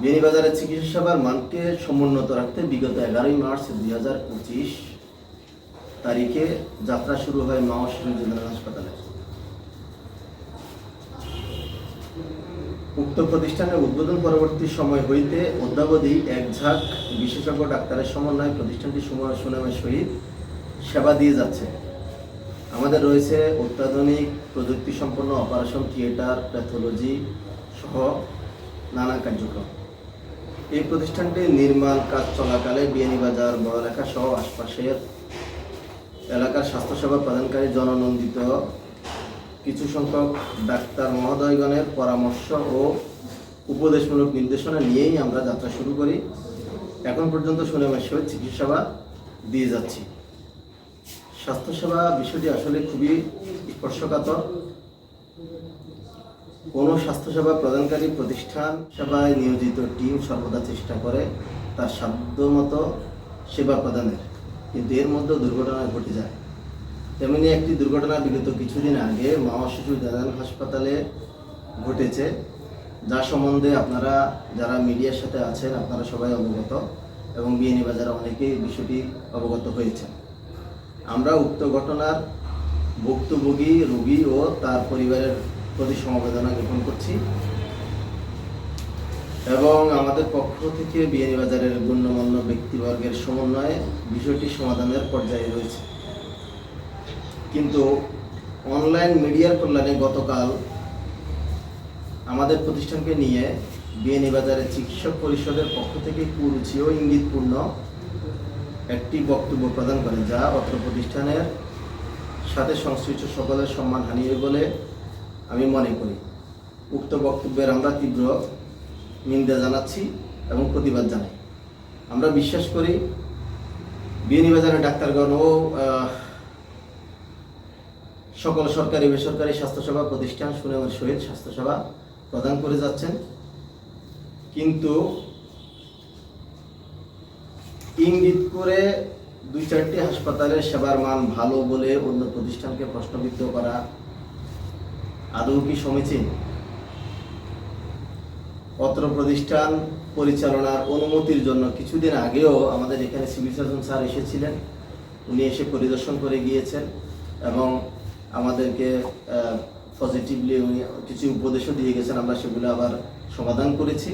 বিয়ানীবাজারের চিকিৎসা সেবার মানকে সমুন্নত রাখতে বিগত এগারোই মার্চ দুই হাজার পঁচিশ তারিখে যাত্রা শুরু হয় মা শিশু জেনারেল হাসপাতালে। উক্ত প্রতিষ্ঠানের উদ্বোধন পরবর্তী সময় হইতে অদ্যাবধি এক ঝাঁক বিশেষজ্ঞ ডাক্তারের সমন্বয়ে প্রতিষ্ঠানটি সুনামের সহিত সেবা দিয়ে যাচ্ছে। আমাদের রয়েছে অত্যাধুনিক প্রযুক্তি সম্পন্ন অপারেশন থিয়েটার, প্যাথোলজি সহ নানা কার্যক্রম। এই প্রতিষ্ঠানটি নির্মাণ কাজ চলাকালে বিয়ানীবাজার বড়লেখা সহ আশপাশের এলাকার স্বাস্থ্যসেবা প্রদানকারী জননন্দিত কিছু সংখ্যক ডাক্তার মহোদয়গণের পরামর্শ ও উপদেশমূলক নির্দেশনা নিয়েই আমরা যাত্রা শুরু করি। এখন পর্যন্ত সুনামের সহিত চিকিৎসাসেবা দিয়ে যাচ্ছি। স্বাস্থ্যসেবা বিষয়টি আসলে খুবই স্পর্শকাতর। কোনো স্বাস্থ্যসেবা প্রদানকারী প্রতিষ্ঠান সেবায় নিয়োজিত টিম সর্বদা চেষ্টা করে তার সাধ্যমতো সেবা প্রদানের। কিন্তু এর মধ্যে দুর্ঘটনা ঘটে যায়। তেমনি একটি দুর্ঘটনা বিগত কিছুদিন আগে মা শিশু জেনারেল হাসপাতালে ঘটেছে। যা সম্বন্ধে আপনারা যারা মিডিয়ার সাথে আছেন, আপনারা সবাই অবগত এবং বিএনএ বাজারে অনেকেই বিষয়টি অবগত হয়েছেন। আমরা উক্ত ঘটনার ভুক্তভোগী, রোগী ও তার পরিবারের প্রতি সমবেদনা জ্ঞাপন করছি। এবং আমাদের পক্ষ থেকে বিয়ানী বাজারের গণ্যমান্য ব্যক্তিবর্গের সমন্বয়ে বিষয়টি সমাধানের পর্যায়ে রয়েছে। কিন্তু অনলাইন মিডিয়ার কল্যাণে গতকাল আমাদের প্রতিষ্ঠানকে নিয়ে বিএনএ বাজারের চিকিৎসক পরিষদের পক্ষ থেকে কুরুচি ও ইঙ্গিতপূর্ণ একটি বক্তব্য প্রদান করে যা অত্র প্রতিষ্ঠানের সাথে সংশ্লিষ্ট সকলের সম্মান হানিয়ে বলে আমি মনে করি। উক্ত বক্তব্যের আমরা তীব্র নিন্দা জানাচ্ছি এবং প্রতিবাদ জানাই। আমরা বিশ্বাস করি বিয়ানীবাজারের ডাক্তারগণ ও সকল সরকারি, বেসরকারি স্বাস্থ্যসেবা প্রতিষ্ঠান সুনামের সহিত স্বাস্থ্যসেবা প্রদান করে যাচ্ছেন। কিন্তু ইঙ্গিত করে দুই চারটি হাসপাতালের সেবার মান ভালো বলে অন্য প্রতিষ্ঠানকে প্রশ্নবিদ্ধ করা আদৌ কি সমীচীন? অত্র প্রতিষ্ঠান পরিচালনার অনুমতির জন্য কিছুদিন আগেও আমাদের এখানে সিভিল সার্জন স্যার এসেছিলেন। উনি এসে পরিদর্শন করে গিয়েছেন এবং আমাদেরকে পজিটিভলি উনি কিছু উপদেশও দিয়ে গেছেন। আমরা সেগুলো আবার সমাধান করেছি।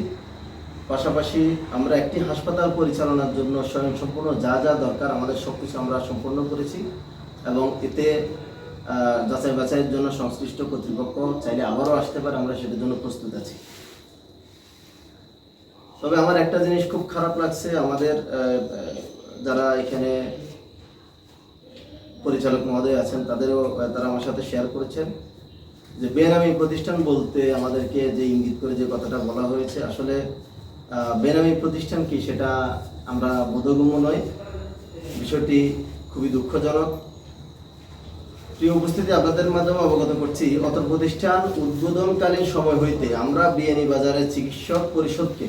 পাশাপাশি আমরা একটি হাসপাতাল পরিচালনার জন্য স্বয়ংসম্পূর্ণ যা যা দরকার, আমাদের সব কিছু আমরা সম্পন্ন করেছি এবং এতে যাচাই বাছাইয়ের জন্য সংশ্লিষ্ট কর্তৃপক্ষ চাইলে আবারও আসতে পারে, আমরা সেটার জন্য প্রস্তুত আছি। তবে আমার একটা জিনিস খুব খারাপ লাগছে, আমাদের যারা এখানে পরিচালক মহোদয় আছেন, তাদেরও তারা আমার সাথে শেয়ার করেছেন যে বেনামি প্রতিষ্ঠান বলতে আমাদেরকে যে ইঙ্গিত করে যে কথাটা বলা হয়েছে, আসলে বেনামি প্রতিষ্ঠান কি সেটা আমরা বোধগম্য নয়। বিষয়টি খুবই দুঃখজনক। প্রিয় উপস্থিতি, আপনাদের মাধ্যমে অবগত করছি, অত প্রতিষ্ঠান উদ্বোধনকালীন সময় হইতে আমরা বিএনই বাজারের চিকিৎসক পরিষদকে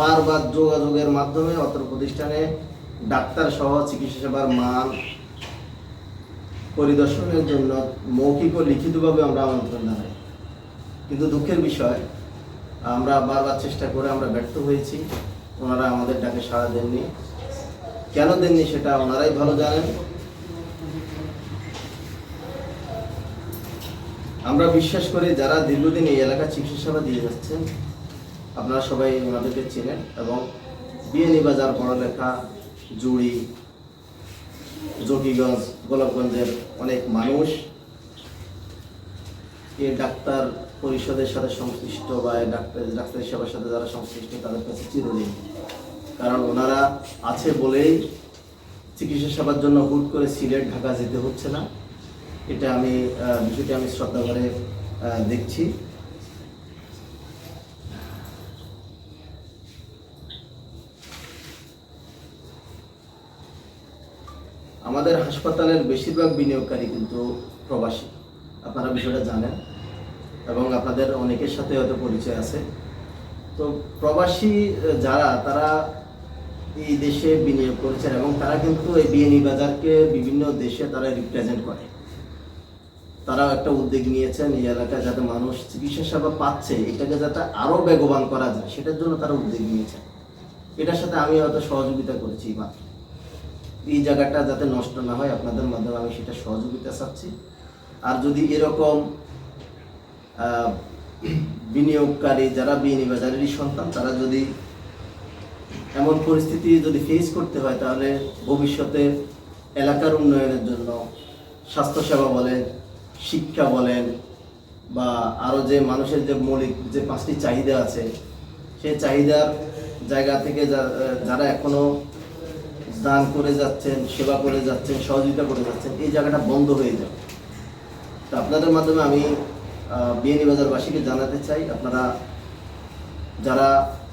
বারবার যোগাযোগের মাধ্যমে অত প্রতিষ্ঠানে ডাক্তার সহ চিকিৎসা সেবার মান পরিদর্শনের জন্য মৌখিক ও লিখিতভাবে আমরা আমন্ত্রণ জানাই। কিন্তু দুঃখের বিষয়, আমরা বারবার চেষ্টা করে আমরা ব্যর্থ হয়েছি, ওনারা আমাদের ডাকে সাড়া দেননি। কেন দেননি সেটা ওনারাই ভালো জানেন। আমরা বিশ্বাস করি যারা দীর্ঘদিন এই এলাকা চিকিৎসা সেবা দিয়ে যাচ্ছেন আপনারা সবাই ওনাদেরকে চেনেন এবং বিএনই বাজার পড়ালেখা জুড়ি, জকিগঞ্জ, গোলাপগঞ্জের অনেক মানুষ এ ডাক্তার পরিষদের সাথে সংশ্লিষ্ট বা ডাক্তার, ডাক্তারি সেবার সাথে যারা সংশ্লিষ্ট, তাদের কাছে চিরদিন। কারণ ওনারা আছে বলেই চিকিৎসা সেবার জন্য হুট করে সিলেট, ঢাকা যেতে হচ্ছে না। এটা আমি বিষয়টি আমি শ্রদ্ধা করে দেখছি। আমাদের হাসপাতালের বেশিরভাগ বিনিয়োগকারী কিন্তু প্রবাসী। আপনারা বিষয়টা জানেন এবং আপনাদের অনেকের সাথে হয়তো পরিচয় আছে। তো প্রবাসী যারা, তারা এই দেশে বিনিয়োগ করেছেন এবং তারা কিন্তু এই বিএনই বাজারকে বিভিন্ন দেশে তারা রিপ্রেজেন্ট করে। তারাও একটা উদ্যোগ নিয়েছেন এই এলাকায় যাতে মানুষ চিকিৎসা সেবা পাচ্ছে, এটাকে যাতে আরও বেগবান করা যায়, সেটার জন্য তারা উদ্যোগ নিয়েছেন। এটার সাথে আমি হয়তো সহযোগিতা করেছি মাত্র এই জায়গাটা যাতে নষ্ট না হয় আপনাদের মাধ্যমে আমি সেটা সহযোগিতা চাচ্ছি। আর যদি এরকম বিনিয়োগকারী, যারা বিনিয়োগকারীরই সন্তান, তারা যদি এমন পরিস্থিতি যদি ফেস করতে হয়, তাহলে ভবিষ্যতে এলাকার উন্নয়নের জন্য স্বাস্থ্যসেবা বলেন শিক্ষা বলেন বা আরও যে মানুষের যে মৌলিক যে পাঁচটি চাহিদা আছে সেই চাহিদার জায়গা থেকে যারা এখনও দান করে যাচ্ছেন, সেবা করে যাচ্ছেন, সহযোগিতা করে যাচ্ছেন, এই জায়গাটা বন্ধ হয়ে যাবে তো আপনাদের মাধ্যমে আমি বিএনই বাজারবাসীকে জানাতে চাই, আপনারা যারা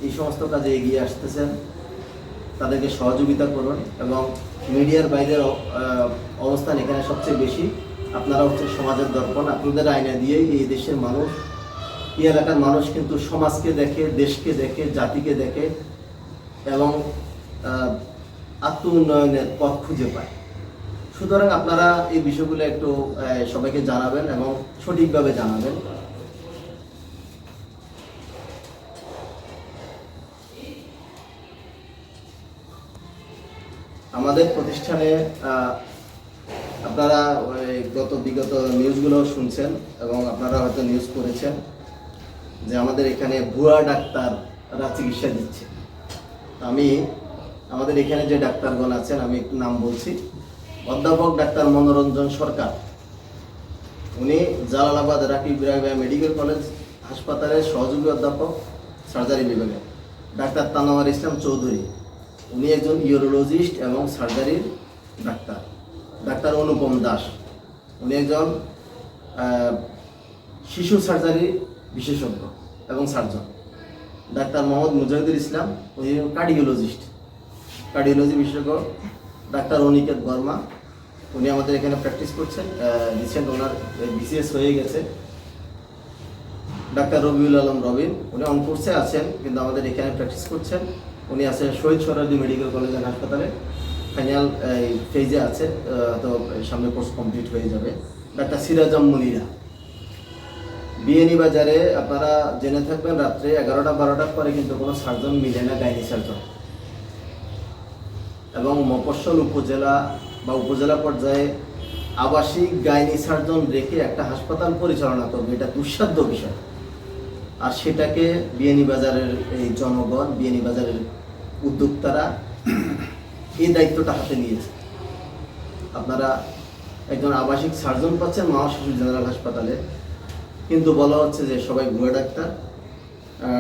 এই সমস্ত কাজে এগিয়ে আসতেছেন, তাদেরকে সহযোগিতা করুন এবং মিডিয়ার বাইরের অবস্থান এখানে সবচেয়ে বেশি। আপনারা হচ্ছে সমাজের দর্পণ, আপনাদের আয়না দিয়েই এই দেশের মানুষ, এই এলাকার মানুষ কিন্তু সমাজকে দেখে, দেশকে দেখে, জাতিকে দেখে এবং আত্ম উন্নয়নের পথ খুঁজে পায়। সুতরাং আপনারা এই বিষয়গুলো একটু সবাইকে জানাবেন এবং সঠিকভাবে জানাবেন। আমাদের প্রতিষ্ঠানে আপনারা গত বিগত নিউজগুলো শুনছেন এবং আপনারা হয়তো নিউজ করেছেন যে আমাদের এখানে ভুয়া ডাক্তাররা চিকিৎসা দিচ্ছে। আমি, আমাদের এখানে যে ডাক্তারগণ আছেন, আমি একটু নাম বলছি। অধ্যাপক ডাক্তার মনোরঞ্জন সরকার। উনি জালালাবাদ রাকিব ইব্রাহিম মেডিকেল কলেজ হাসপাতালের সহযোগী অধ্যাপক, সার্জারি বিভাগে। ডাক্তার তানোয়ার ইসলাম চৌধুরী। উনি একজন ইউরোলজিস্ট এবং সার্জারির ডাক্তার। ডাক্তার অনুপম দাস। উনি একজন শিশু সার্জারি বিশেষজ্ঞ এবং সার্জন। ডাক্তার মোহাম্মদ মুজাহিদুল ইসলাম, উনি কার্ডিওলজিস্ট কার্ডিওলজি বিশেষজ্ঞ। ডাক্তার অনিকেত বর্মা, উনি আমাদের এখানে প্র্যাকটিস করছেন রিসেন্ট ওনার বিসিএস হয়ে গেছে। ডাক্তার রবিউল আলম রবিন, উনি অন আছেন, কিন্তু আমাদের এখানে প্র্যাকটিস করছেন। উনি আছেন শহীদ সোহরাদি মেডিকেল কলেজ হাসপাতালে। ফাইনাল ফেজে আছে তো সামনে কোর্স কমপ্লিট হয়ে যাবে। ডাক্তার সিরাজম মুনিরা বিএনই বাজারে আপনারা জেনে থাকবেন, রাত্রে এগারোটা, বারোটার পরে কিন্তু কোনো সার্জন মিলে না গাইনি সার্জন এবং মফস্বল উপজেলা বা উপজেলা পর্যায়ে আবাসিক গাইনি সার্জন রেখে একটা হাসপাতাল পরিচালনা করবে, এটা দুঃসাধ্য বিষয়। আর সেটাকে বিএনই বাজারের এই জনগণ, বিএনই বাজারের উদ্যোক্তারা এই দায়িত্বটা হাতে নিয়েছে। আপনারা একজন আবাসিক সার্জন পাচ্ছেন, মা শিশু জেনারেল হাসপাতালে। কিন্তু বলা হচ্ছে যে সবাই ভুয়া ডাক্তার।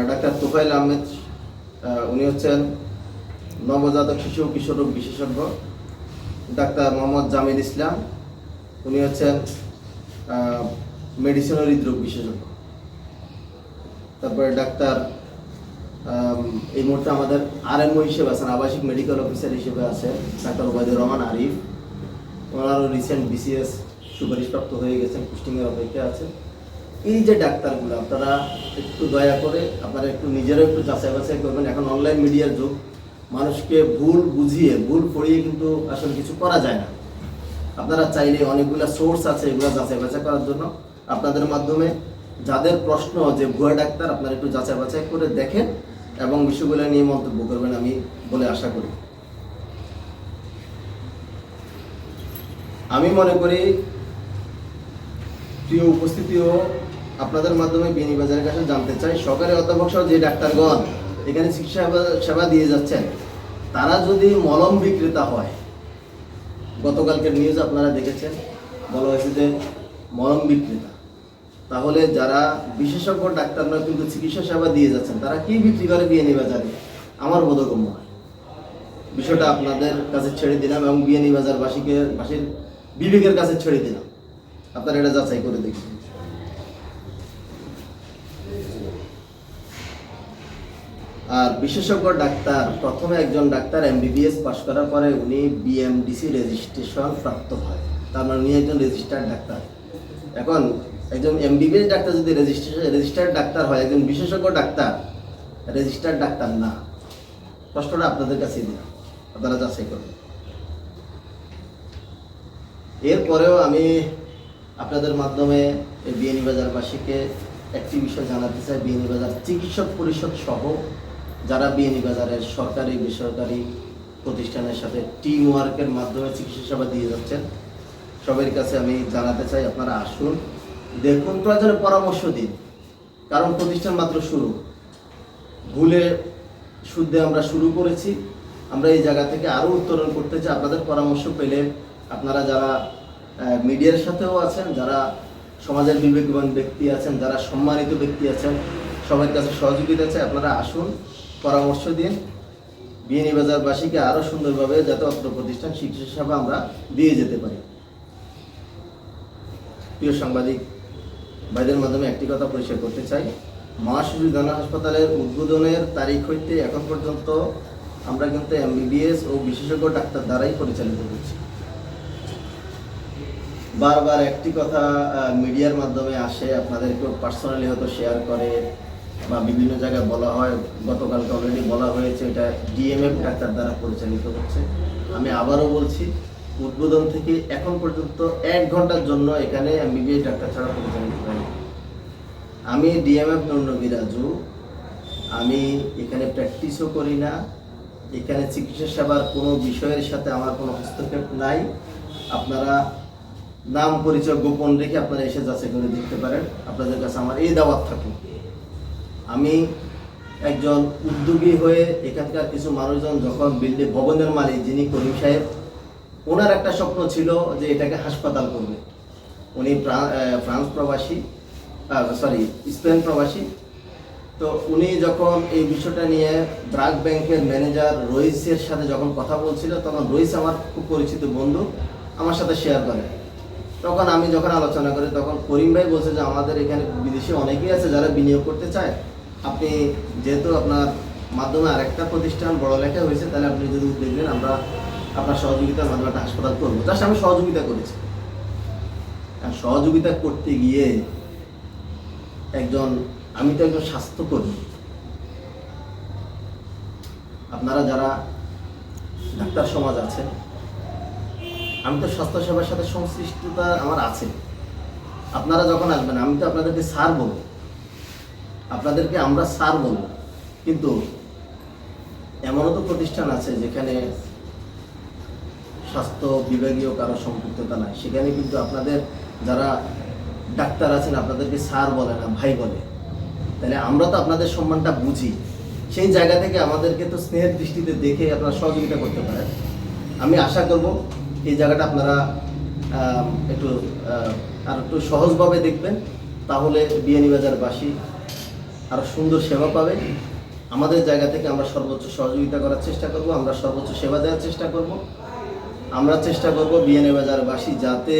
ডাক্তার তোফাইল আহমেদ উনি হচ্ছেন নবজাতক শিশু কিশোর রোগ বিশেষজ্ঞ। ডাক্তার মোহাম্মদ জামিল ইসলাম, উনি হচ্ছেন মেডিসিন ও হৃদরোগ বিশেষজ্ঞ। তারপরে ডাক্তার এই মুহূর্তে আমাদের আরএমও হিসেবে আছেন, আবাসিক মেডিকেল অফিসার হিসেবে আছেন ডাক্তার ওবায়দুর রহমান আরিফ। ওনারও রিসেন্ট বিসিএস সুপারিশপ্রাপ্ত হয়ে গেছেন পোস্টিংয়ের অপেক্ষা আছে এই যে ডাক্তারগুলো, আপনারা একটু দয়া করে আপনারা একটু নিজেরাও একটু যাচাই বাছাই করবেন। এখন অনলাইন মিডিয়ার যুগ, মানুষকে ভুল বুঝিয়ে, ভুল পড়িয়ে কিন্তু আসলে কিছু করা যায় না। আপনারা চাইলে অনেকগুলো সোর্স আছে, এগুলো যাচাই বাছাই করার জন্য। আপনাদের মাধ্যমে যাদের প্রশ্ন যে ভুয়া ডাক্তার, আপনারা একটু যাচাই বাছাই করে দেখেন। এবং বিষয়গুলো নিয়ে মন্তব্য করবেন আমি বলে আশা করি। আমি মনে করি প্রিয় উপস্থিতিও আপনাদের মাধ্যমে বিনিবাজারের কাছে জানতে চাই। সরকারি অধ্যাপক সহ যে ডাক্তারগণ এখানে চিকিৎসা সেবা- দিয়ে যাচ্ছেন, তারা যদি মলম বিক্রেতা হয়, গতকালকের নিউজ আপনারা দেখেছেন, বলা হয়েছে যে মলম বিক্রেতা। তাহলে যারা বিশেষজ্ঞ ডাক্তাররা কিন্তু চিকিৎসা সেবা দিয়ে যাচ্ছেন, তারা কি বিক্রি করে বিএনই বাজারে আমার বোধগম্য হয়। বিষয়টা আপনাদের কাছে ছেড়ে দিলাম এবং বিএনই বাজার বাসীকে বাসীর বিবেকের কাছে ছেড়ে দিলাম। আপনারা এটা যাচাই করে দেখুন। আর বিশেষজ্ঞ ডাক্তার, প্রথমে একজন ডাক্তার এমবিবিএস পাশ করার পরে উনি বিএমডিসি রেজিস্ট্রেশন প্রাপ্ত হয়। তার মানে উনি একজন রেজিস্টার্ড ডাক্তার। এখন একজন এমবিবিএস ডাক্তার যদি রেজিস্ট্রেশন রেজিস্টার্ড ডাক্তার হয়, একজন বিশেষজ্ঞ ডাক্তার রেজিস্টার্ড ডাক্তার না প্রশ্নটা আপনাদের কাছে দিলাম আপনারা যাচাই করবেন এরপরেও আমি আপনাদের মাধ্যমে এই বিএনই বাজারবাসীকে একটি বিষয় জানাতে চাই। বিএনই বাজার চিকিৎসক পরিষদ সহ যারা বিএনই বাজারের সরকারি, বেসরকারি প্রতিষ্ঠানের সাথে টিম ওয়ার্কের মাধ্যমে চিকিৎসা সেবা দিয়ে যাচ্ছেন সবার কাছে আমি জানাতে চাই, আপনারা আসুন। দেখুন প্রয়োজনে পরামর্শ দিন। কারণ প্রতিষ্ঠান মাত্র শুরু। ভুলে শুদ্ধে আমরা শুরু করেছি। আমরা এই জায়গা থেকে আরও উত্তরণ করতে চাই। আপনাদের পরামর্শ পেলে আপনারা যারা মিডিয়ার সাথেও আছেন, যারা সমাজের বিবেকবান ব্যক্তি আছেন, যারা সম্মানিত ব্যক্তি আছেন সবার কাছে সহযোগিতা চাই। আপনারা আসুন, পরামর্শ দিন। বিএনই বাজারবাসীকে আরও সুন্দরভাবে যাতে অত্র প্রতিষ্ঠান চিকিৎসা সেবা আমরা দিয়ে যেতে পারি। প্রিয় সাংবাদিক ভাইদের মাধ্যমে একটি কথা পরিষ্কার করতে চাই। মহাশিশু জন হাসপাতালের উদ্বোধনের তারিখ হইতে এখন পর্যন্ত আমরা কিন্তু এমবিবিএস ও বিশেষজ্ঞ ডাক্তার দ্বারাই পরিচালিত করছি। বারবার একটি কথা মিডিয়ার মাধ্যমে আসে, আপনাদেরকেও পার্সোনালি হয়তো শেয়ার করে বা বিভিন্ন জায়গায় বলা হয়, গতকালকে অলরেডি বলা হয়েছে, এটা ডিএমএফ ডাক্তার দ্বারা পরিচালিত হচ্ছে। আমি আবারও বলছি উদ্বোধন থেকে এখন পর্যন্ত এক ঘণ্টার জন্য এখানে এমবিবিএস ডাক্তার ছাড়া পরিচালিত হয় আমি ডিএমএফ নন্নবিরাজু আমি এখানে প্র্যাকটিসও করি না। এখানে চিকিৎসা সেবার কোনো বিষয়ের সাথে আমার কোনো হস্তক্ষেপ নাই। আপনারা নাম পরিচয় গোপন রেখে আপনারা এসে যাচাই করে দেখতে পারেন। আপনাদের কাছে আমার এই দাওয়াত থাকুক আমি একজন উদ্যোগী হয়ে এখানকার কিছু মানুষজন যখন বিল্ডিং ভবনের মালিক, যিনি করিম সাহেব ওনার একটা স্বপ্ন ছিল যে এটাকে হাসপাতাল করবে। উনি ফ্রান্স প্রবাসী সরি স্পেন প্রবাসী। তো উনি যখন এই বিষয়টা নিয়ে ড্রাগ ব্যাংকের ম্যানেজার রইসের সাথে যখন কথা বলছিল, তখন রইস আমার খুব পরিচিত বন্ধু, আমার সাথে শেয়ার করে। তখন আমি যখন আলোচনা করি, তখন করিম ভাই বলছে যে, আমাদের এখানে বিদেশে অনেকেই আছে যারা বিনিয়োগ করতে চায়। আপনি যেহেতু আপনার মাধ্যমে আরেকটা প্রতিষ্ঠান বড় লেখা হয়েছে, তাহলে আপনি যদি দেখবেন আমরা আপনার সহযোগিতার মাধ্যমে একটা হাসপাতাল করব। জাস্ট আমি সহযোগিতা করেছি। আর সহযোগিতা করতে গিয়ে একজন, আমি তো একজন স্বাস্থ্যকর্মী। আপনারা যারা ডাক্তার সমাজ আছেন, আমি তো স্বাস্থ্যসেবার সাথে সংশ্লিষ্টতা আমার আছে। আপনারা যখন আসবেন, আমি তো আপনাদেরকে স্যার বলব। আপনাদেরকে আমরা স্যার বলব। কিন্তু এমনও তো প্রতিষ্ঠান আছে যেখানে স্বাস্থ্য বিভাগীয় কারও সম্পৃক্ততা নাই। সেখানে কিন্তু আপনাদের যারা ডাক্তার আছেন, আপনাদেরকে স্যার বলে না, ভাই বলে। তাহলে আমরা তো আপনাদের সম্মানটা বুঝি। সেই জায়গা থেকে আমাদেরকে তো স্নেহের দৃষ্টিতে দেখে আপনারা সহযোগিতা করতে পারেন। আমি আশা করব এই জায়গাটা আপনারা একটু আর একটু সহজভাবে দেখবেন। তাহলে বিয়ানীবাজারবাসী আরও সুন্দর সেবা পাবে। আমাদের জায়গা থেকে আমরা সর্বোচ্চ সহযোগিতা করার চেষ্টা করব, আমরা সর্বোচ্চ সেবা দেওয়ার চেষ্টা করব। আমরা চেষ্টা করব বিয়ানীবাজারবাসী যাতে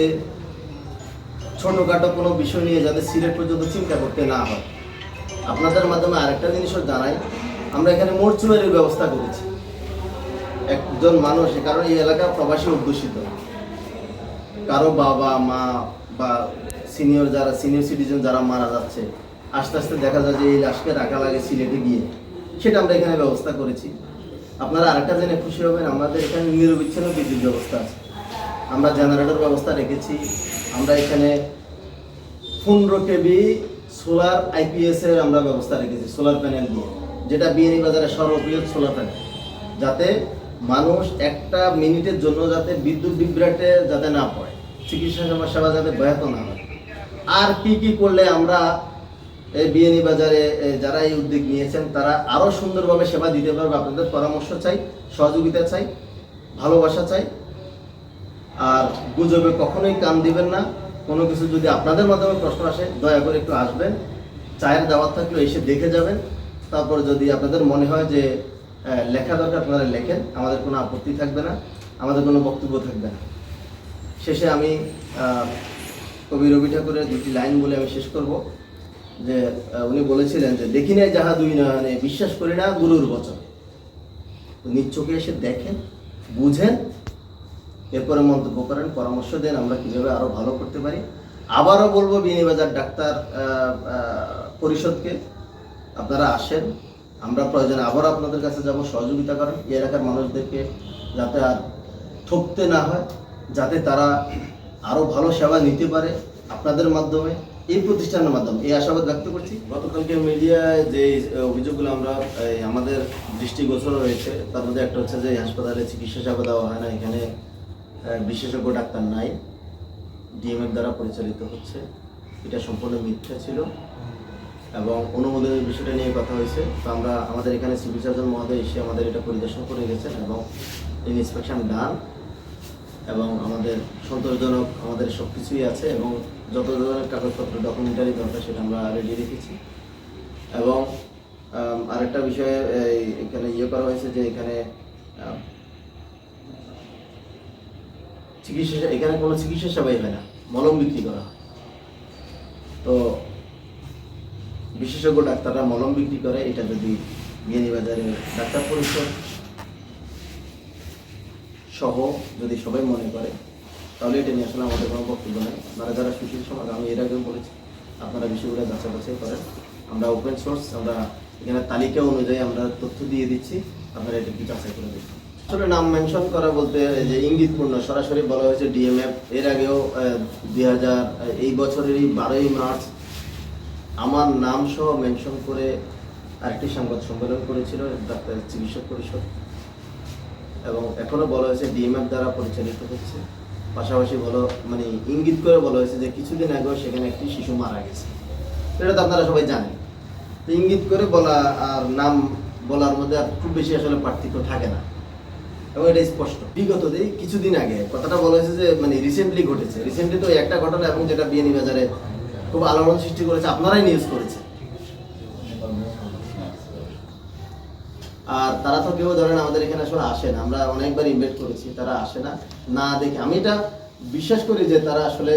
ছোটোখাটো কোনো বিষয় নিয়ে যাতে সিলেট পর্যন্ত চিন্তা করতে না হয়। আপনাদের মাধ্যমে আরেকটা জিনিসও জানাই, আমরা এখানে মরচুয়ারির ব্যবস্থা করেছি। একজন মানুষ কারণ এই এলাকা প্রবাসী অধ্যুষিত। কারও বাবা, মা বা সিনিয়র যারা সিনিয়র সিটিজেন যারা মারা যাচ্ছে, আস্তে আস্তে দেখা যায় যে এই লাশকে রাখা লাগে সিলেটে গিয়ে। সেটা আমরা এখানে ব্যবস্থা করেছি। আপনারা আরেকটা জেনে খুশি হবেন, আমাদের এখানে নিরবিচ্ছিন্ন বিদ্যুৎ ব্যবস্থা আছে। আমরা জেনারেটর ব্যবস্থা রেখেছি। আমরা এখানে পনেরো কেবি সোলার আইপিএস এর আমরা ব্যবস্থা রেখেছি সোলার প্যানেল দিয়ে। যেটা বিএনই বাজারে সর্ববৃহৎ সোলার প্যানেল যাতে মানুষ একটা মিনিটের জন্য যাতে বিদ্যুৎ বিভ্রাটে যাতে না পড়ে। চিকিৎসা সেবা যাতে ব্যাহত না হয়। আর কি কি করলে আমরা এই বিএনই বাজারে যারা এই উদ্যোগ নিয়েছেন, তারা আরও সুন্দরভাবে সেবা দিতে পারবে। আপনাদের পরামর্শ চাই, সহযোগিতা চাই, ভালোবাসা চাই। আর গুজবে কখনোই কান দিবেন না। কোনো কিছু যদি আপনাদের মাধ্যমে প্রশ্ন আসে, দয়া করে একটু আসবেন। চায়ের দাওয়াত থাকলে এসে দেখে যাবেন। তারপর যদি আপনাদের মনে হয় যে লেখা দরকার, আপনারা লেখেন। আমাদের কোনো আপত্তি থাকবে না। আমাদের কোনো বক্তব্য থাকবে না। শেষে আমি কবি রবি ঠাকুরের দুটি লাইন বলে আমি শেষ করব। যে উনি বলেছিলেন যে, দেখি নাই যাহা দুই নয়নে, বিশ্বাস করি না গুরুর বচন। চোখে এসে দেখেন, বুঝেন, এরপরে মন্তব্য করেন, পরামর্শ দেন, আমরা কীভাবে আরও ভালো করতে পারি। আবারও বলব বিনিবাজার ডাক্তার পরিষদকে আপনারা আসেন, আমরা প্রয়োজনে আবারও আপনাদের কাছে যাব, সহযোগিতা করেন। এই এলাকার মানুষদেরকে যাতে আর ঠকতে না হয়, যাতে তারা আরও ভালো সেবা নিতে পারে আপনাদের মাধ্যমে। এই প্রতিষ্ঠানের মাধ্যমে, এই আশাবাদ ব্যক্ত করছি। গতকালকে মিডিয়ায় যে অভিযোগগুলো আমরা আমাদের দৃষ্টিগোচর হয়েছে, তার মধ্যে একটা হচ্ছে যে হাসপাতালে চিকিৎসা সেবা দেওয়া হয় না, এখানে বিশেষজ্ঞ ডাক্তার নাই। ডিএমএফ দ্বারা পরিচালিত হচ্ছে। এটা সম্পূর্ণ মিথ্যা ছিল। এবং অনুমোদনের বিষয়টা নিয়ে কথা হয়েছে। তো আমরা, আমাদের এখানে সিভিল সার্জন মহোদয় এসে আমাদের এটা পরিদর্শন করে গেছেন এবং ইন্সপেকশন ডান এবং আমাদের সন্তোষজনক, আমাদের সব কিছুই আছে এবং যত ধরনের কাগজপত্র ডকুমেন্টারি দরকার সেটা আমরা রেডি রেখেছি। এবং আরেকটা বিষয়ে এখানে ইয়ে করা হয়েছে যে এখানে চিকিৎসা এখানে কোনো চিকিৎসা সেবাই হয় না, মলম বিক্রি করা হয়। তো বিশেষজ্ঞ ডাক্তাররা মলম বিক্রি করে, এটা যদি বিয়ানীবাজারের ডাক্তার পরিষদ সহ যদি সবাই মনে করে তাহলে এটা নিয়ে আসলে আমাদের কোনো বক্তব্য নেই। আপনারা যারা সুশীল সমাজ, আমি এর আগেও বলেছি, আপনারা বিষয়গুলো যাচাই বাছাই করেন। আমরা ওপেন সোর্স আমরা এখানে তালিকা অনুযায়ী আমরা তথ্য দিয়ে দিচ্ছি, আপনারা এটা কি যাচাই করে দেখুন। আসলে নাম মেনশন করা বলতে যে ইঙ্গিতপূর্ণ, সরাসরি বলা হয়েছে ডিএমএফ এর আগেও দুই হাজার এই বছরেরই বারোই মার্চ, আমার নাম সহ মেনশন করে আরেকটি সংবাদ সম্মেলন করেছিল ডাক্তার চিকিৎসক পরিষদ। এবং এখনও বলা হয়েছে ডিএমএফ দ্বারা পরিচালিত হচ্ছে। পাশাপাশি বলো মানে ইঙ্গিত করে বলা হয়েছে যে কিছুদিন আগেও সেখানে একটি শিশু মারা গেছে। এটা তো আপনারা সবাই জানেন। ইঙ্গিত করে বলা আর নাম বলার মধ্যে আর খুব বেশি আসলে পার্থক্য থাকে না। এবং এটা স্পষ্ট। বিগত দিন কিছুদিন আগে কথাটা বলা হয়েছে যে মানে রিসেন্টলি ঘটেছে। রিসেন্টলি তো একটা ঘটনা এবং যেটা বিয়ানী বাজারে খুব আলোড়ন সৃষ্টি করেছে, আপনারাই নিউজ করেছে আর তারা তো কেউ ধরেন আমাদের এখানে আসলে আসে না। আমরা অনেকবার ইনভাইট করেছি তারা আসে না। না দেখে। আমি এটা বিশ্বাস করি যে তারা আসলে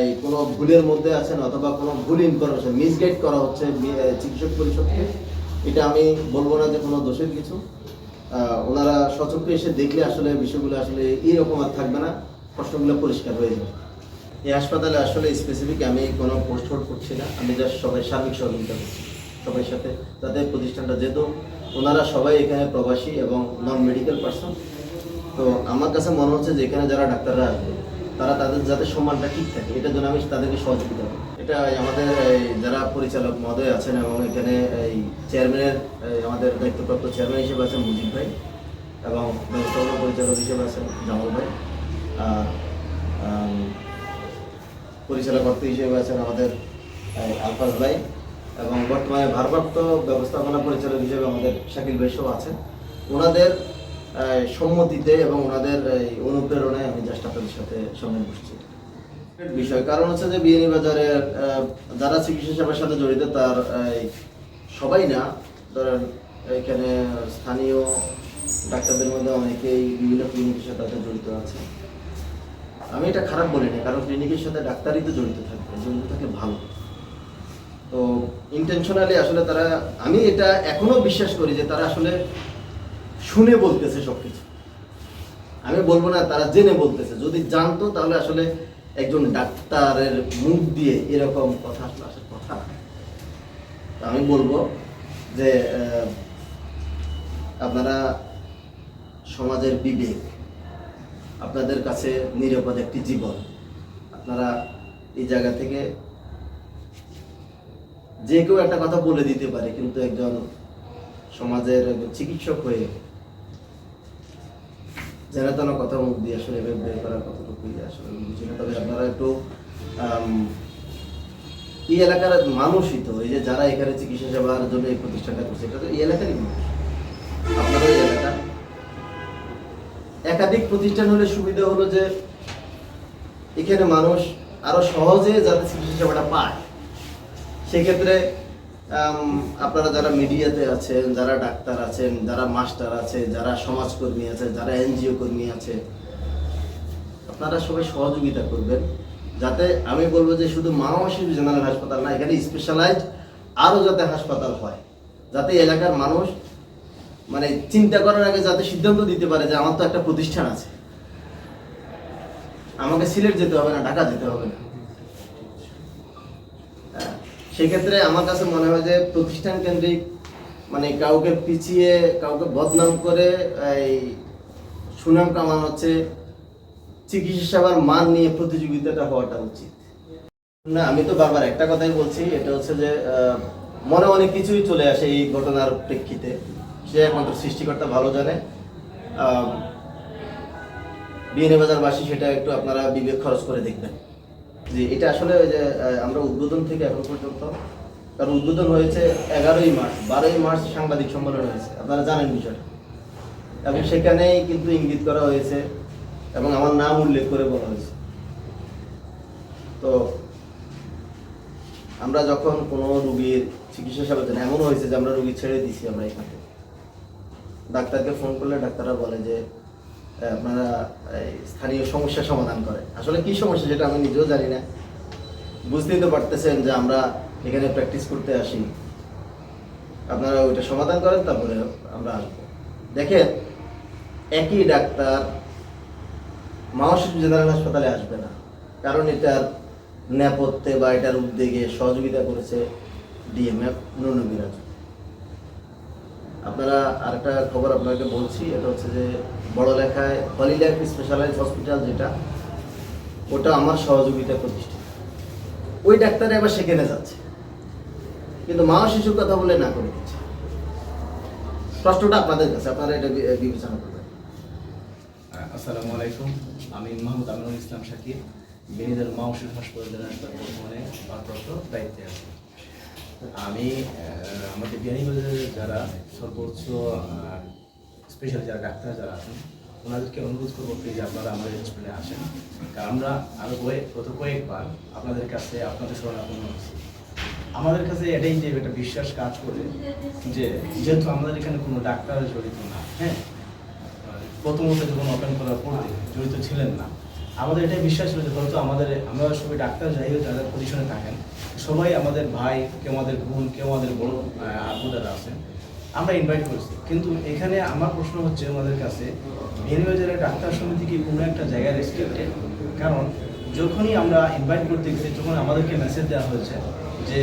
এই, কোনো ভুলের মধ্যে আছেন অথবা কোনো ভুল ইনফরমেশন মিসগাইড করা হচ্ছে চিকিৎসক পরিষদকে। এটা আমি বলব না যে কোনো দোষের কিছু। ওনারা সচক্ষে এসে দেখলে আসলে বিষয়গুলো আসলে এইরকম আর থাকবে না। প্রশ্নগুলো পরিষ্কার হয়ে যাবে। এই হাসপাতালে আসলে স্পেসিফিক আমি কোনো পোস্ট করছি না। আমি জাস্ট সবাই সার্বিক সহযোগিতা করছি। সবার সাথে তাদের প্রতিষ্ঠানটা যেহেতু ওনারা সবাই এখানে প্রবাসী এবং নন মেডিকেল পার্সন তো আমার কাছে মনে হচ্ছে যে এখানে যারা ডাক্তাররা আসবে, তারা তাদের যাতে সম্মানটা ঠিক থাকে, এটার জন্য আমি তাদেরকে সহযোগিতা এটা আমাদের যারা পরিচালক মহোদয় আছেন এবং এখানে এই চেয়ারম্যানের আমাদের দায়িত্বপ্রাপ্ত চেয়ারম্যান হিসেবে আছেন মুজিব ভাই এবং ব্যবস্থাপনা পরিচালক হিসেবে আছেন জামাল ভাই। পরিচালক হিসেবে আছেন আমাদের আলফাজ ভাই। এবং বর্তমানে ভারপ্রাপ্ত ব্যবস্থাপনা পরিচালক হিসেবে আমাদের শাকিল ভাই সহ আছেন। ওনাদের সম্মতিতে এবং ওনাদের এই, অনুপ্রেরণায় আমি জাস্ট আপনাদের সাথে সামনে বসছি। বিষয় কারণ হচ্ছে যে বিয়ানী বাজারের যারা চিকিৎসা সেবার সাথে জড়িত তার সবাই না। ধরেন এখানে স্থানীয় ডাক্তারদের মধ্যে অনেকেই বিভিন্ন ক্লিনিকের সাথে হয়তো জড়িত আছে। আমি এটা খারাপ বলিনি কারণ ক্লিনিকের সাথে ডাক্তারই তো জড়িত থাকবে জড়িত থাকে ভালো। তো ইন্টেনশনালি আসলে তারা, আমি এটা এখনও বিশ্বাস করি যে তারা আসলে শুনে বলতেছে সবকিছু। আমি বলব না, তারা জেনে বলতেছে। যদি জানতো তাহলে আসলে একজন ডাক্তারের মুখ দিয়ে এরকম কথা আসলে আসার কথা। আমি বলব যে আপনারা সমাজের বিবেক, আপনাদের কাছে নিরাপদ একটি জীবন। আপনারা এই জায়গা থেকে যে কেউ একটা কথা বলে দিতে পারে, কিন্তু একজন সমাজের চিকিৎসক হয়ে যারা তেন কথা মুখ দিয়ে আসলে বের বের করার কতটুকুই আসলে বুঝি না। তবে আপনারা একটু এই এলাকার মানুষই তো, এই যে যারা এখানে চিকিৎসা সেবার জন্য এই প্রতিষ্ঠানটা করছে, এটা তো এই এলাকারই মানুষ। আপনাদের এলাকা? একাধিক প্রতিষ্ঠান হলে সুবিধা হলো যে এখানে মানুষ আরও সহজে যাতে চিকিৎসা সেবাটা পায়। সেক্ষেত্রে আপনারা যারা মিডিয়াতে আছেন, যারা ডাক্তার আছেন, যারা মাস্টার আছে, যারা সমাজকর্মী আছে, যারা এনজিও কর্মী আছে, আপনারা সবাই সহযোগিতা করবেন। যাতে আমি বলব যে শুধু মাওয়া শিশু জেনারেল হাসপাতাল না, এখানে স্পেশালাইজড আরও যাতে হাসপাতাল হয়, যাতে এলাকার মানুষ মানে চিন্তা করার আগে যাতে সিদ্ধান্ত দিতে পারে যে আমার তো একটা প্রতিষ্ঠান আছে। আমাকে সিলেট যেতে হবে না, ঢাকা যেতে হবে না। সেক্ষেত্রে আমার কাছে মনে হয় যে প্রতিষ্ঠান কেন্দ্রিক মানে কাউকে পিছিয়ে, কাউকে বদনাম করে, এই সুনাম কামানো হচ্ছে, চিকিৎসা সেবার মান নিয়ে প্রতিযোগিতাটা হওয়াটা উচিত। না, আমি তো বারবার একটা কথাই বলছি, এটা হচ্ছে যে মনে অনেক কিছুই চলে আসে এই ঘটনার প্রেক্ষিতে। সে একমাত্র সৃষ্টিকর্তা ভালো জানে। বিএনএ বাজারবাসী সেটা একটু আপনারা বিবেক খরচ করে দেখবেন। যে এটা আসলে ওই যে আমরা উদ্বোধন থেকে এখন পর্যন্ত, কারণ উদ্বোধন হয়েছে এগারোই মার্চ, বারোই মার্চ সাংবাদিক সম্মেলন হয়েছে, আপনারা জানেন বিষয়টা। এবং সেখানেই কিন্তু ইঙ্গিত করা হয়েছে এবং আমার নাম উল্লেখ করে বলা হয়েছে। তো, আমরা যখন কোনো রুগীর চিকিৎসা সেবা দেন এমন হয়েছে যে আমরা রুগী ছেড়ে দিছি আমরা এখান ডাক্তারকে ফোন করলে ডাক্তাররা বলে যে আপনারা এই স্থানীয় সমস্যা সমাধান করে। আসলে কি সমস্যা সেটা আমি নিজেও জানি না। বুঝতেই তো পারতেছেন যে আমরা এখানে প্র্যাকটিস করতে আসি। আপনারা ওইটা সমাধান করেন, তারপরে আমরা আসব। দেখেন, একই ডাক্তার মাওশিশু জেনারেল হাসপাতালে আসবে না। কারণ এটার নেপথ্যে বা এটার উদ্যোগে সহযোগিতা করেছে ডিএমএফ নুরনবিরাজ আপনারা আরেকটা খবর আপনাকে বলছি, এটা হচ্ছে যে বড় লেখায় হলিডাক স্পেশালাইজ হসপিটাল যেটা, ওটা আমার সহযোগিতা প্রতিষ্ঠিত ওই ডাক্তারে আবার সেখানে যাচ্ছে। কিন্তু মা শিশুর কথা বলে না করে দিচ্ছে। প্রশ্নটা আপনাদের কাছে, আপনারা এটা বিবেচনা করবেন। আসসালামু আলাইকুম। আমি মাহমুদ আমিনুল ইসলাম শাকির বেনিদার মাউসির হাসপাতাল হাসপাতাল বর্তমানে ভারপ্রাপ্ত দায়িত্বে আছি। আমি আমাদের বিয়ানীবাজারের যারা সর্বোচ্চ স্পেশাল যারা ডাক্তার যারা আছেন, ওনাদেরকে অনুরোধ করব প্লিজ আপনারা আমাদের হসপিটালে আসেন। কারণ আমরা আরও কয়েক, গত কয়েকবার আপনাদের কাছে, আপনাদের শরণাপন্ন হয়েছি আমাদের কাছে এটাই যে একটা বিশ্বাস কাজ করে যে, যেহেতু আমাদের এখানে কোনো ডাক্তার জড়িত না হ্যাঁ প্রথমত যখন ওপেন করার পরে জড়িত ছিলেন না। আমাদের এটাই বিশ্বাস ছিল যে, হয়তো আমাদের, আমরা সবাই ডাক্তার যাই হোক, যারা পজিশনে থাকেন সবাই আমাদের ভাই, কেউ আমাদের বোন, কেউ আমাদের বড় দাদা আছেন, আমরা ইনভাইট করেছি। কিন্তু এখানে আমার প্রশ্ন হচ্ছে আমাদের কাছে বিএনবাজারের ডাক্তার সমিতি কি কোনো একটা জায়গায় রেস্ট্রিক্টেড কারণ যখনই আমরা ইনভাইট করতে গেছি, তখন আমাদেরকে মেসেজ দেওয়া হয়েছে যে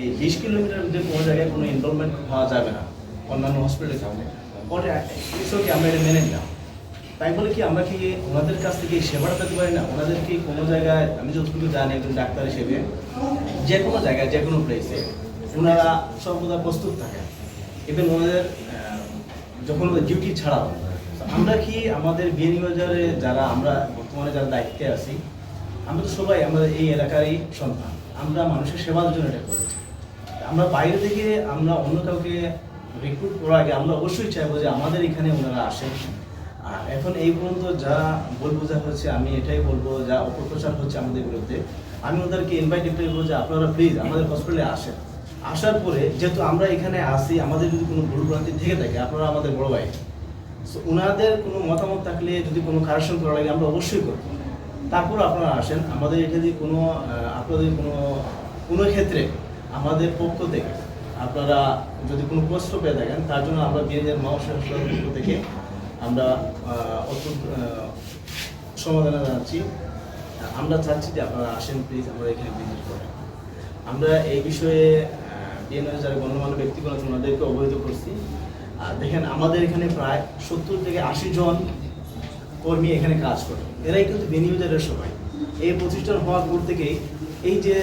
এই বিশ কিলোমিটার মধ্যে কোনো জায়গায় কোনো ইনভলভমেন্ট হওয়া যাবে না। অন্যান্য হসপিটালে যাবে পরে আমরা এটা মেনে নিলাম। তাই বলে কি আমরা কি ওনাদের কাছ থেকে সেবাটা পেতে পারি না? ওনাদের কি কোনো জায়গায়, আমি যতটুকু জানি, একজন ডাক্তার হিসেবে, যে কোনো জায়গায়, যে কোনো প্লেসে ওনারা সর্বদা প্রস্তুত থাকেন। ইভেন ওনাদের যখন ডিউটি ছাড়াও। আমরা কি আমাদের বিয়ানীবাজারে যারা, আমরা বর্তমানে যারা দায়িত্বে আছি, আমরা তো সবাই আমাদের এই এলাকারই সন্তান। আমরা মানুষের সেবার জন্য এটা করেছি। আমরা বাইরে থেকে আমরা অন্য কাউকে রিক্রুট করার আগে আমরা অবশ্যই চাইব যে আমাদের এখানে ওনারা আসেন। এখন এই পর্যন্ত যা বলব যা হচ্ছে, আমি এটাই বলব, যা অপপ্রচার হচ্ছে আমাদের বিরুদ্ধে, আমি ওদেরকে ইনভাইট করব যে আপনারা প্লিজ আমাদের হসপিটালে আসেন। আসার পরে যেহেতু আমরা এখানে আসি আমাদের যদি কোনো ভুল ভ্রান্তি থেকে থাকে, আপনারা আমাদের বড় ভাই। সো ওনাদের কোনো মতামত থাকলে যদি কোনো কারেকশন করা লাগে, আমরা অবশ্যই করব। তারপর আপনারা আসেন, আমাদের এখানে যদি কোনো আপনাদের কোনো কোনো ক্ষেত্রে আমাদের পক্ষ থেকে আপনারা যদি কোনো প্রশ্ন পেয়ে থাকেন, তার জন্য আমরা বিএনএর মহাশয় পক্ষ থেকে আমরা অত্যন্ত সমাধান জানাচ্ছি আমরা চাচ্ছি যে আপনারা আসেন প্লিজ আমরা এখানে ভিজিট করেন। আমরা এই বিষয়ে বিএনএর যারা গণ্যমান্য ব্যক্তিগণ ব্যক্তিগত ওনাদেরকে অবহিত করছি। আর দেখেন, আমাদের এখানে প্রায় সত্তর থেকে আশি জন কর্মী এখানে কাজ করে। এরাই কিন্তু বেনিউজারের সবাই এই প্রতিষ্ঠান হওয়ার পর থেকেই এই যে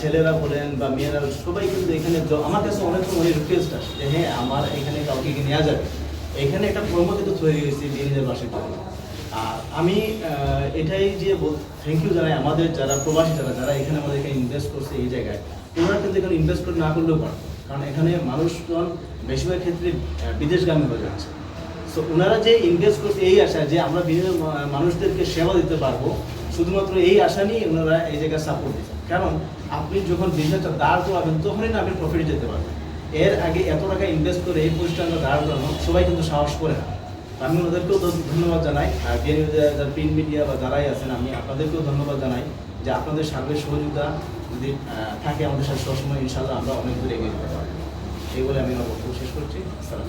ছেলেরা বলেন বা মেয়েরা, সবাই কিন্তু এখানে আমার কাছে অনেক সময় রিকোয়েস্ট আসে যে হ্যাঁ আমার এখানে কাউকে নেওয়া যাবে? এখানে একটা কর্ম কিন্তু তৈরি হয়েছে বেনিউজার বাসের জন্য আর আমি এটাই যে থ্যাংক ইউ জানাই আমাদের যারা প্রবাসী, যারা যারা এখানে আমাদের এখানে ইনভেস্ট করছে এই জায়গায়। ওনারা কিন্তু এখানে ইনভেস্ট করে না করলেও পারতো কারণ এখানে মানুষজন বেশিরভাগ ক্ষেত্রে বিদেশগামী হয়ে যাচ্ছে। সো ওনারা যে ইনভেস্ট করছে এই আশা যে আমরা বিভিন্ন মানুষদেরকে সেবা দিতে পারব, শুধুমাত্র এই আশা নিয়ে ওনারা এই জায়গায় সাপোর্ট দিচ্ছেন কারণ আপনি যখন বিজনেসটা দাঁড় করাবেন, তখনই না আপনি প্রফিট যেতে পারবেন। এর আগে এত টাকা ইনভেস্ট করে এই প্রতিষ্ঠানটা দাঁড় করানো, সবাই কিন্তু সাহস করে না। আমি ওদেরকেও ধন্যবাদ জানাই। আর যারা প্রিন্ট মিডিয়া বা যারাই আছেন, আমি আপনাদেরকেও ধন্যবাদ জানাই যে আপনাদের সার্বিক সহযোগিতা যদি থাকে আমাদের সাথে সবসময় ইনশাল্লাহ আমরা অনেক দূর এগিয়ে যেতে পারি এই বলে আমি আমার বক্তব্য শেষ করছি। আসসালাম